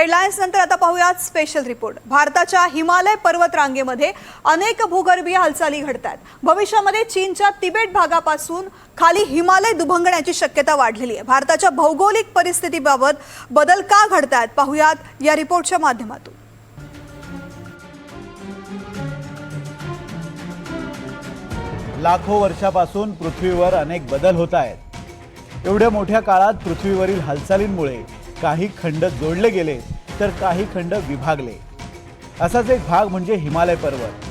Headlines नंतर आता पाहूयात स्पेशल रिपोर्ट भारताच्या हिमालय पर्वत रांगेमध्ये अनेक भूगर्भीय हालचाली घडतात भविष्यामध्ये चीनच्या तिबेट भागापासून खाली हिमालय दुभंगण्याची शक्यता वाढलेली आहे. भारताच्या भौगोलिक परिस्थितीबाबत बदल का घडतात पाहूयात या रिपोर्टच्या माध्यमातून. लाखो वर्षापासून पृथ्वीवर अनेक बदल होत आहेत. एवढ्या मोठ्या काळात पृथ्वीवरील हालचालींमुळे काही खंड जोडले गेले तर काही खंड विभागले. असाच एक भाग म्हणजे हिमालय पर्वत.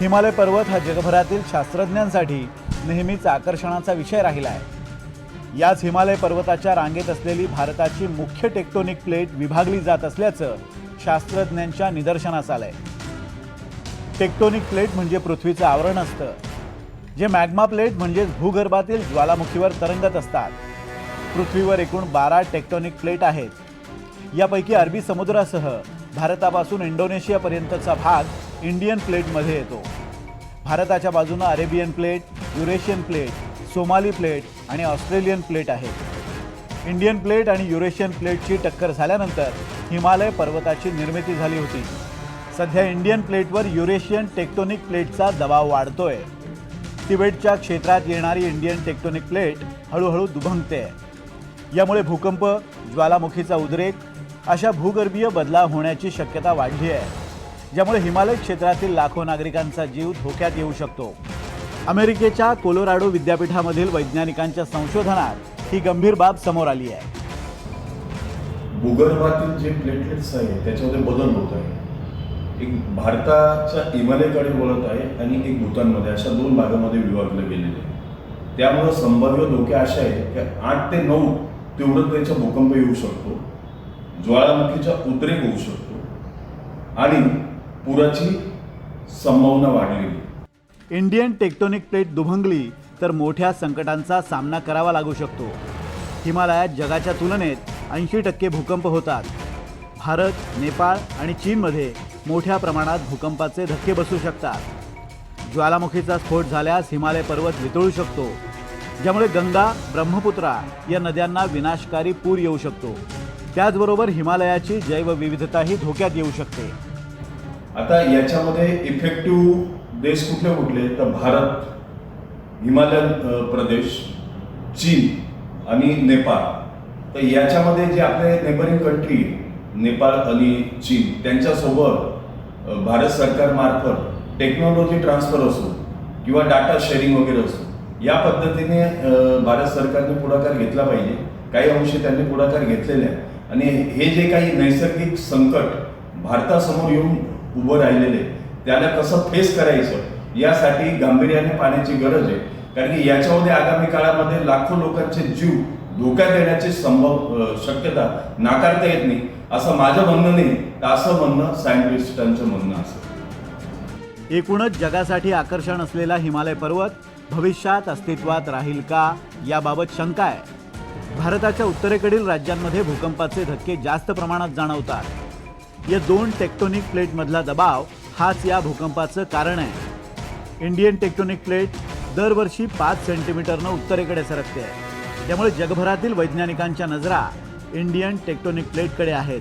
हिमालय पर्वत हा जगभरातील शास्त्रज्ञांसाठी नेहमीच आकर्षणाचा विषय राहिला आहे याच हिमालय पर्वताच्या रांगेत असलेली भारताची मुख्य टेक्टोनिक प्लेट विभागली जात असल्याचं शास्त्रज्ञांच्या निदर्शनास आलंय. टेक्टोनिक प्लेट म्हणजे पृथ्वीचं आवरण असतं जे मॅग्मा प्लेट म्हणजेच भूगर्भातील ज्वालामुखीवर तरंगत असतात. पृथ्वीवर एकूण बारा टेक्टॉनिक प्लेट आहेत. यापैकी अरबी समुद्रासह भारतापासून इंडोनेशियापर्यंतचा भाग इंडियन प्लेटमध्ये येतो. भारताच्या बाजूनं Arabian plate Eurasian plate Somali plate आणि ऑस्ट्रेलियन प्लेट आहेत. इंडियन प्लेट आणि युरेशियन प्लेटची टक्कर झाल्यानंतर हिमालय पर्वताची निर्मिती झाली होती. सध्या इंडियन प्लेटवर युरेशियन टेक्टोनिक प्लेटचा दबाव वाढतोय. तिबेटच्या क्षेत्रात येणारी इंडियन टेक्टोनिक प्लेट हळूहळू दुभंगते. यामुळे भूकंप ज्वालामुखीचा उद्रेक अशा भूगर्भीय बदलाव होण्याची शक्यता वाढली आहे ज्यामुळे हिमालय क्षेत्रातील लाखो नागरिकांचा जीव धोक्यात येऊ शकतो. अमेरिकेच्या कोलोराडो विद्यापीठामधील वैज्ञानिकांच्या संशोधनात ही गंभीर बाब समोर आली आहे. भूगर्भातील जे प्लेटलेट्स आहे त्याच्यामध्ये बदल होत आहे एक भारताच्या हिमालयकडे वळत आहे आणि एक भूतानमध्ये अशा दोन भागामध्ये विभागले गेलेले आहे त्यामुळं संभाव्य धोके असे आहे की आठ ते नऊ तीव्रतेचा भूकंप येऊ शकतो ज्वाळामुखीचा उद्रेक होऊ शकतो आणि पुराची संभावना वाढलेली. इंडियन टेक्टोनिक प्लेट दुभंगली तर मोठ्या संकटांचा सामना करावा लागू शकतो. हिमालयात जगाच्या तुलनेत ऐंशी टक्के भूकंप होतात. भारत नेपाळ आणि चीनमध्ये मोठ्या प्रमाणात भूकंपाचे धक्के बसू शकतात. ज्वालामुखीचा स्फोट झाल्यास हिमालय पर्वत वितळू शकतो. ज्यामुळे गंगा ब्रह्मपुत्रा या नद्यांना विनाशकारी पूर येऊ शकतो. त्याचबरोबर हिमालयाची जैवविविधताही धोक्यात येऊ शकते. आता याच्यामध्ये इफेक्टिव्ह देश कुठले कुठले? तर भारत हिमालयन प्रदेश चीन आणि नेपाळ. तर याच्यामध्ये जे आपले नेबरिंग कंट्री नेपाळ आणि चीन त्यांच्यासोबत भारत सरकारमार्फत टेक्नॉलॉजी ट्रान्सफर असो किंवा डाटा शेअरिंग वगैरे असो या पद्धतीने भारत सरकारने पुढाकार घेतला पाहिजे. काही अंशी त्यांनी पुढाकार घेतलेले आहे आणि हे जे काही नैसर्गिक संकट भारतासमोर येऊन उभं राहिलेले त्याला कसं फेस करायचं यासाठी गांभीर्याने पाण्याची गरज आहे. कारण की याच्यामध्ये आगामी काळामध्ये लाखो लोकांचे जीव धोक्यात देण्याची संभव शक्यता नाकारता येत नाही. असं माझं म्हणणं नाही. तर असं म्हणणं सायंटिस्टांचं म्हणणं असं. एकूणच जगासाठी आकर्षण असलेला हिमालय पर्वत भविष्यात अस्तित्वात राहील का याबाबत शंका आहे. भारताच्या उत्तरेकडील राज्यांमध्ये भूकंपाचे धक्के जास्त प्रमाणात जाणवतात. या दोन टेक्टोनिक प्लेटमधला दबाव हाच या भूकंपाचं कारण आहे. इंडियन टेक्टोनिक प्लेट दरवर्षी पाच सेंटीमीटरनं उत्तरेकडे सरकते. त्यामुळे जगभरातील वैज्ञानिकांच्या नजरा इंडियन टेक्टोनिक प्लेटकडे आहेत.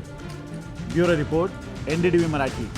Bureau report N D T V Marathi.